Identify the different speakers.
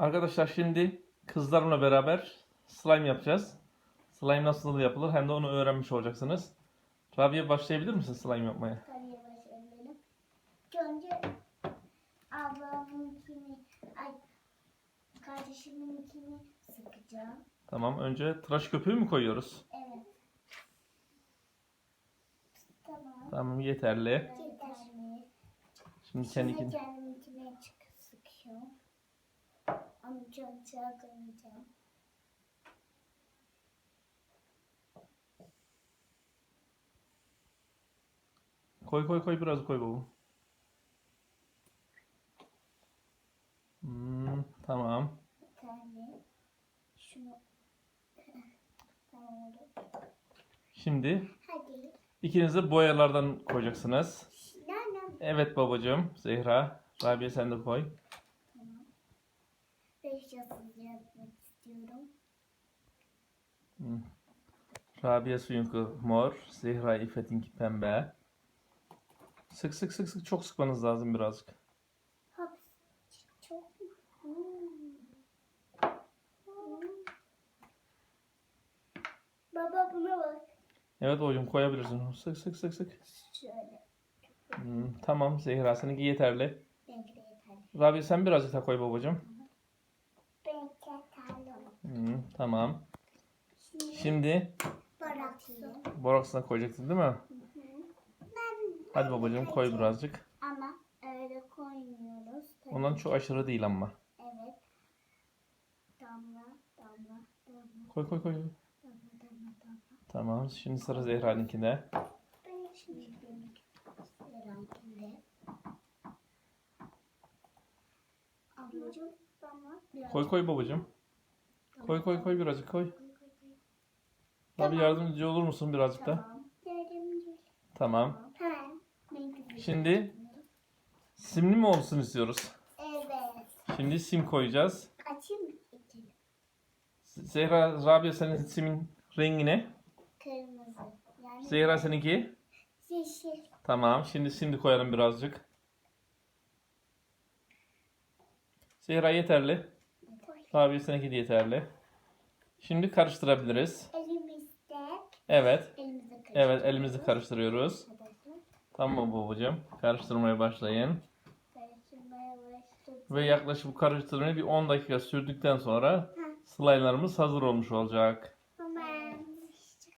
Speaker 1: Arkadaşlar şimdi kızlarımla beraber slime yapacağız. Slime nasıl yapılır hem de onu öğrenmiş olacaksınız. Rabia başlayabilir misin slime yapmaya?
Speaker 2: Tabii başlayalım. İlk önce ablamınkini, ay kardeşiminkini sıkacağım.
Speaker 1: Tamam önce tıraş köpüğü mü koyuyoruz?
Speaker 2: Evet. Tamam.
Speaker 1: Tamam yeterli.
Speaker 2: Yeterli.
Speaker 1: Şimdi
Speaker 2: Şimdi
Speaker 1: kendikini.
Speaker 2: kendiminkine sıkıyorum. Amcamcığa koyacağım.
Speaker 1: Koy koy koy biraz koy baba. Hmm, tamam.
Speaker 2: Bir tane. Şunu. tamam.
Speaker 1: Şimdi
Speaker 2: Hadi.
Speaker 1: ikiniz de boyalardan koyacaksınız. Evet babacığım. Zehra. Rabia sen de koy.
Speaker 2: Tamam. Beş yasız yapmak istiyorum.
Speaker 1: Hmm. Rabia suyunki mor. Zehra İffet'inki pembe. Sık sık sık sık çok sıkmanız lazım birazcık.
Speaker 2: Hop. Çok. Hmm. Hmm. Baba buna bak.
Speaker 1: Evet babacığım koyabilirsin. Sık sık sık sık.
Speaker 2: Şöyle.
Speaker 1: Hmm, tamam Zehra seninki yeterli.
Speaker 2: Benimki de yeterli.
Speaker 1: Rabia sen birazcık daha koy babacığım. Hmm, tamam.
Speaker 2: Şimdi bırakayım.
Speaker 1: boraksına koyacaksın değil mi? Hadi babacığım koy birazcık.
Speaker 2: ama öyle koymuyoruz. Tabii.
Speaker 1: Ondan çok aşırı değil ama.
Speaker 2: Evet. Damla, damla, damla,
Speaker 1: Koy koy koy.
Speaker 2: damla, damla, damla.
Speaker 1: Tamam. Şimdi sıra Zehra'nınkinde.
Speaker 2: Damla. Biraz
Speaker 1: Koy koy babacığım. Koy koy koy birazcık koy.
Speaker 2: Koy.
Speaker 1: Abi yardımcı olur musun birazcık da?
Speaker 2: Tamam. Yardımcı.
Speaker 1: Tamam.
Speaker 2: Tamam. De-
Speaker 1: Şimdi simli mi olsun istiyoruz?
Speaker 2: Evet.
Speaker 1: Şimdi sim koyacağız.
Speaker 2: Açayım mı? İçini.
Speaker 1: Zehra, Rabia senin simin rengi ne?
Speaker 2: Kırmızı. Yani
Speaker 1: Zehra seninki?
Speaker 2: yeşil.
Speaker 1: Tamam. Şimdi şimdi koyalım birazcık. Zehra yeterli. Seninki de yeterli. Şimdi karıştırabiliriz.
Speaker 2: Elimizde.
Speaker 1: Evet.
Speaker 2: Karıştırıyoruz.
Speaker 1: Evet elimizi karıştırıyoruz. Tamam babacığım. Karıştırmaya başlayın.
Speaker 2: Karıştırmaya.
Speaker 1: Ve yaklaşık bu karıştırmayı bir 10 dakika sürdükten sonra slime'larımız hazır olmuş olacak.